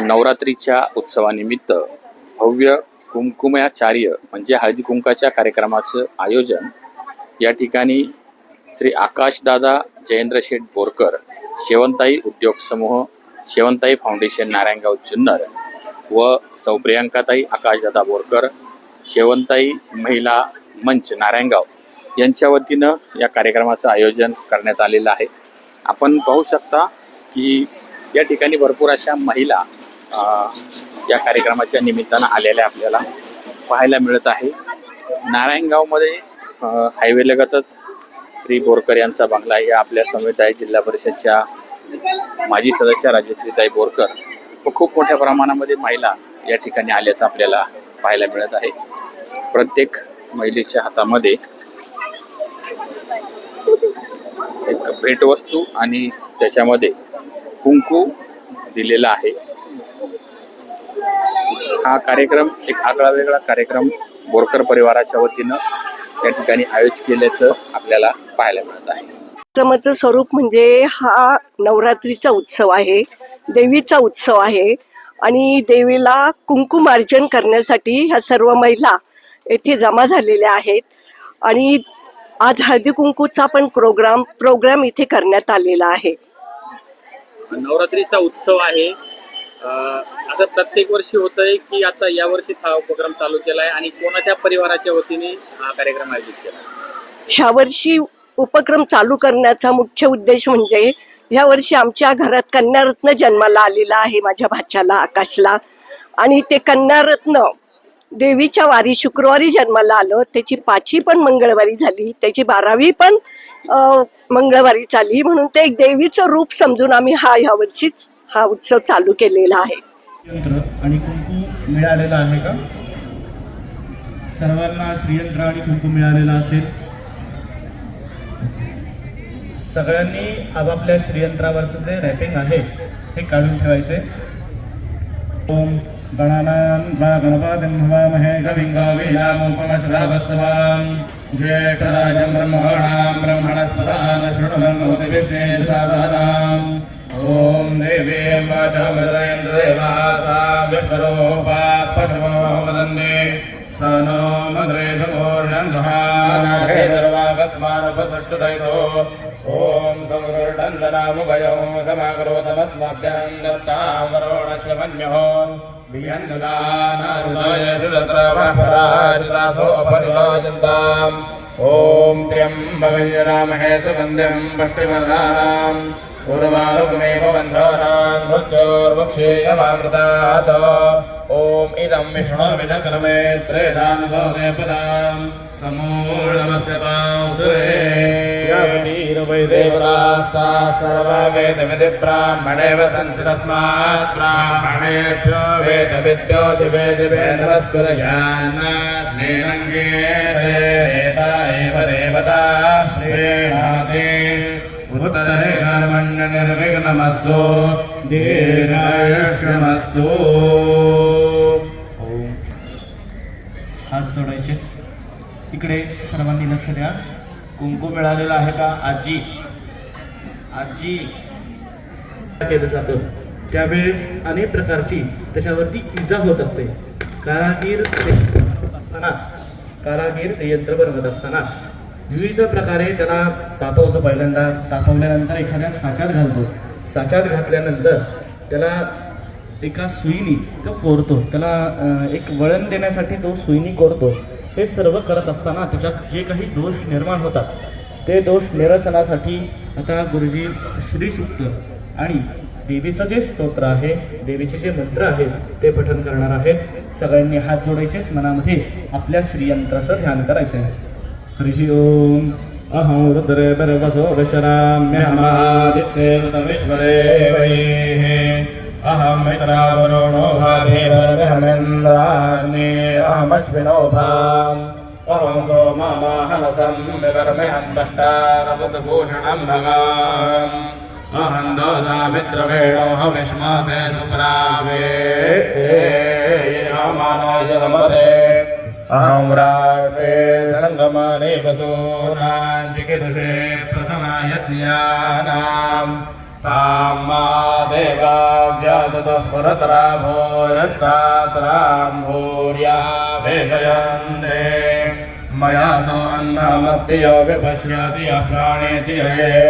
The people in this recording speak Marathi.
नवरात्रीच्या उत्सवानिमित्त भव्य कुंकुमाचार्य म्हणजे हळदी कुंकाच्या कार्यक्रमाचं आयोजन. या ठिकाणी श्री आकाशदादा जयेंद्र शेठ बोरकर शेवंताई उद्योग समूह शेवंताई फाउंडेशन नारायणगाव जुन्नर व सौ प्रियांकाताई आकाशदादा बोरकर शेवंताई महिला मंच नारायणगाव यांच्या वतीनं या कार्यक्रमाचं आयोजन करण्यात आलेलं आहे. आपण पाहू शकता की या ठिकाणी भरपूर अशा महिला या कार्यक्रमाच्या निमित्तानं आलेल्या आपल्याला पाहायला मिळत आहे. नारायणगावमध्ये हायवेलगतच श्री बोरकर यांचा बंगला या आपल्या समेत आहे जिल्हा परिषदच्या माजी सदस्य राजश्रीताई बोरकर व खूप मोठ्या प्रमाणामध्ये महिला या ठिकाणी आल्याचं आपल्याला पाहायला मिळत आहे. प्रत्येक महिलेच्या हातामध्ये एक भेटवस्तू आणि त्याच्यामध्ये कुंकू दिलेला आहे. हा कार्यक्रम एक आगळा वेगळा कार्यक्रम बोरकर परिवाराच्या वतीनं या ठिकाणी आयोजित केल्याचं आपल्याला पाहायला मिळत आहे. कार्यक्रमाचं स्वरूप म्हणजे हा नवरात्रीचा उत्सव आहे देवीचा उत्सव आहे आणि देवीला कुंकुमार्जन करण्यासाठी ह्या सर्व महिला येथे जमा झालेल्या आहेत आणि आज हळदी कुंकूचा पण प्रोग्राम प्रोग्राम इथे करण्यात आलेला आहे. नवरात्रीचा उत्सव आहे. आता प्रत्येक वर्षी होत आहे की आता या वर्षी हा उपक्रम चालू केला आहे आणि कोणाच्या परिवाराच्या वतीने हा कार्यक्रम आयोजित केला? ह्यावर्षी उपक्रम चालू करण्याचा मुख्य उद्देश म्हणजे ह्या वर्षी आमच्या घरात कन्यारत्न जन्माला आलेला आहे माझ्या भाच्याला आकाशला. आणि ते कन्यारत्न देवीच्या वारी शुक्रवारी जन्माला आलो. त्याची पाचवी पण मंगळवारी झाली. त्याची बारावी पण मंगळवारी चालली म्हणून ते एक देवीचं रूप समजून आम्ही हा ह्या वर्षीच हा उत्सव चालू केलेला आहे. यंत्र आणि कुंकू मिळालेला आहे का? सर्वांना श्रीयंत्र आणि कुंकू मिळालेला असेल. सगळ्यांनी आपापल्या श्रीयंत्रावरचं जे रॅपिंग आहे हे काढून ठेवायचे ओम गणानां वा गणपतिं हवामहे कविं कवीनामुपमश्रवस्तवां ज्येष्ठराजं ब्रह्मणां ब्रह्मणस्पदान शृण्वन्नोतिविश्वे साधनाम् ॐ देवीं वाचमद्रयन्द्रदेवा सा विश्वरूपा पशवो वदन्ते स नो मद्रेशमूर्णन्धहानाघेदर्वाकस्मानुपसृष्टुदयितो ॐ संवृडन्दनामुभयो समाकरोतमस्मभ्यं दत्तां वरोणश्वमन्योः वियन्दुलानारुदयसुदत्रवपराजितासोपरिलोजन्ताम् ॐ त्र्यम्बकञ्जनामहे सुगन्धिं पुष्टिमदानाम्। उर्वारुकमेव बन्धनान् मृत्योर्मुक्षेयमामृतात् ॐ इदं विष्णुर्विषक्रमे त्रेदानुदोदे पदाम् समूर्णमस्य पांसुरे देवतास्ता सर्वा वेदविधि ब्राह्मणेव सन्ति तस्मात् ब्राह्मणेभ्यो वेदविद्यो दिवे दिवे नमस्कुर्यान् श्रीरङ्गे देवता एव देवता प्रेणाते उत्तरे कर्मण्य निर्विघ्नमस्तु दीर्घायुष्यमस्तु हात जोडायचे इकडे सर्वांनी लक्ष द्या कुंकू मिळालेला आहे का? आजी. आजी. केलं जातं. त्यावेळेस अनेक प्रकारची त्याच्यावरती इजा होत असते. कारागीर ते असताना कारागीर ते यंत्र बनवत असताना विविध प्रकारे त्याला तापवतो पहिल्यांदा. तापवल्यानंतर एखाद्या साच्यात घालतो. साच्यात घातल्यानंतर त्याला एका सुईनी तो कोरतो. त्याला एक वळण देण्यासाठी तो सुईनी कोरतो. हे सर्व करत असताना त्याच्यात जे काही दोष निर्माण होतात ते दोष निरसनासाठी आता गुरुजी श्रीसूक्त आणि देवीचं जे स्तोत्र आहे देवीचे जे मंत्र आहे ते पठन करणार आहेत. सगळ्यांनी हात जोडायचे मनामध्ये आपल्या श्रीयंत्राचं ध्यान करायचं आहे हरिः ओम. अहं रुद्रे बरवसो विश्राम्यहमादित्ये विश्वदेवैः अहं मित्रावरुणो भाभिरहमेन्द्राग्ने अहमश्विनो भाम् अहं सोममाहनसं विवर्महन्तष्टारबुधभूषणं भगाम् अहं दोदामित्रवेणो विष्माते सुप्रावे। मानसमते अहं राष्ट्रे सङ्गमने वसूनां चिकित्से प्रथमायज्ञानाम् मा देवा व्यादतः पुरभोरस्ताम्भोर्याभिजयान्ते मया सान्नामद्य विपश्यति अप्राणेति हये हे